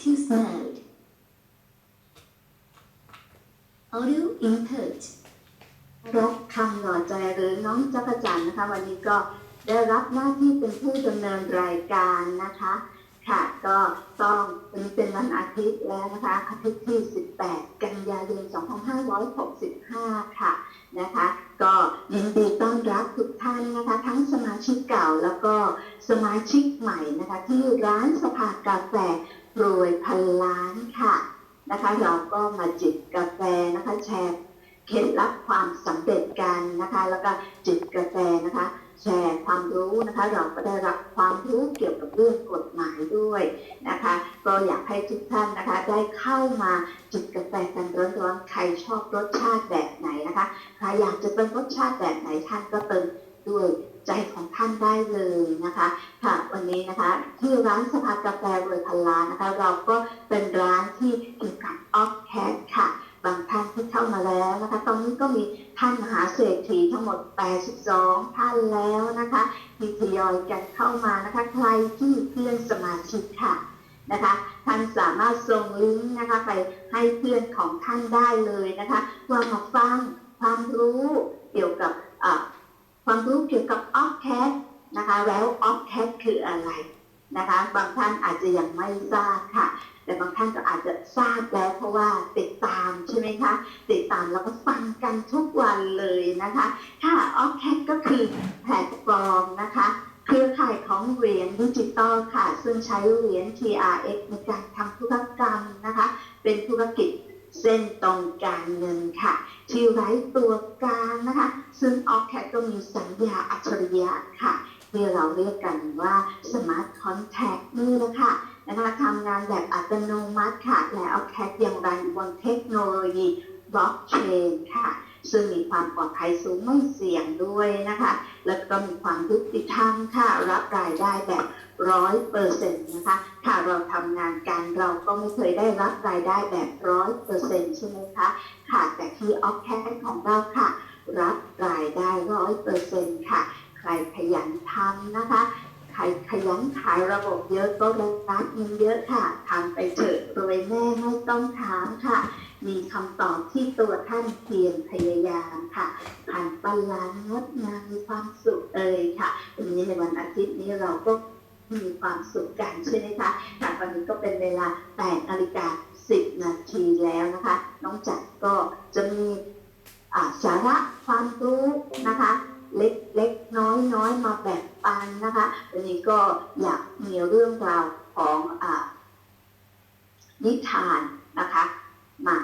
too slowed. Audio input. รบคำหล่อใจหรือน้องจักรจันนะคะ วันนี้ก็ได้รับหน้าที่เป็นผู้ดำเนินรายการนะคะ ค่ะก็ต้องวันนี้เป็นวันอาทิตย์แล้วนะคะ อาทิตย์ที่ 18 กันยายน 2565 ค่ะนะคะก็ยินดีต้อนรับทุกท่านนะคะ ทั้งสมาชิกเก่าแล้วก็สมาชิกใหม่นะคะ ที่ร้านสภากาแฟ รวยพันล้านค่ะนะคะ เราก็มาจิบกาแฟนะคะแชร์เคล็ดลับความสำเร็จกันนะคะ แล้วก็จิบกาแฟนะคะ แชร์ความรู้นะคะ เราก็ได้รับความรู้เกี่ยวกับเรื่องกฎหมายด้วยนะคะ ก็อยากให้ทุกท่านนะคะ ได้เข้ามาจิบกาแฟกันร้อนๆใครชอบรสชาติแบบไหนนะคะใครอยากจะเป็นรสชาติแบบไหนท่านก็เติม ด้วยใจของท่านได้เลยนะคะค่ะวันนี้นะคะที่ร้านสภากาแฟรวยพันล้านนะคะ เราก็เป็นร้านที่เกี่ยวกับออฟแคทค่ะ บางท่านที่เข้ามาแล้วนะคะ ตอนนี้ก็มีท่านมหาเศรษฐีทั้งหมด 82 ท่านแล้วนะคะที่ทยอยกันเข้ามานะคะ ใครที่เพื่อนสมาชิกค่ะนะคะท่านสามารถส่งลิงก์นะคะไปให้เพื่อนของท่านได้เลยนะคะว่ามาฟังความรู้เกี่ยวกับ ความรู้เกี่ยวกับออฟแคทนะคะ แล้วออฟแคทคืออะไรนะคะ บางท่านอาจจะยังไม่ทราบค่ะ แต่บางท่านก็อาจจะทราบแล้วเพราะว่าติดตามใช่ไหมคะ ติดตามแล้วก็ฟังกันทุกวันเลยนะคะค่ะออฟแคทก็คือแพลตฟอร์มนะคะเครือข่ายของเหรียญดิจิตอลค่ะ ซึ่งใช้เหรียญ TRX ในการทำธุรกรรมนะคะ เป็นธุรกิจ เส้นตรงการเงินค่ะ ที่ไร้ตัวกลางนะคะ ซึ่งออฟแคก็มีสัญญาอัจฉริยะค่ะที่เราเรียกกันว่า Smart Contract นี่แหละค่ะนะคะทำงานแบบอัตโนมัติค่ะ และออาแคยังรันบนเทคโนโลยีบล็อกเชนค่ะ ซึ่งมีความปลอดภัยสูงไม่เสี่ยงด้วยนะคะ แล้วก็มีความยุติธรรมค่ะรับรายได้แบบร้อยเปอร์เซ็นต์นะคะค่ะเราทำงานกันเราก็ไม่เคยได้รับรายได้แบบร้อยเปอร์เซ็นต์ใช่ไหมคะค่ะแต่ที่ออฟแคทของเราค่ะ รับรายได้ร้อยเปอร์เซ็นต์ค่ะ ใครขยันทำนะคะ ใครขยันขายระบบเยอะก็ได้รับเงินเยอะค่ะทำไปเถอะรวยแน่ไม่ต้องถามค่ะ มีคำตอบที่ตัวท่านเพียรพยายามค่ะ ผ่านปันลางดงามมีความสุขเอ่ยค่ะวันนี้ในวันอาทิตย์นี้เราก็มีความสุขกันใช่ไหมคะค่ะวันนี้ก็เป็นเวลา8นาฬิกา10 นาทีแล้วนะคะ น้องจัดก็จะมีสาระความรู้นะคะ เล็กเล็กน้อยน้อยมาแบ่งปันนะคะวันนี้ก็อยากมีเรื่องราวของอนิทานนะคะ มา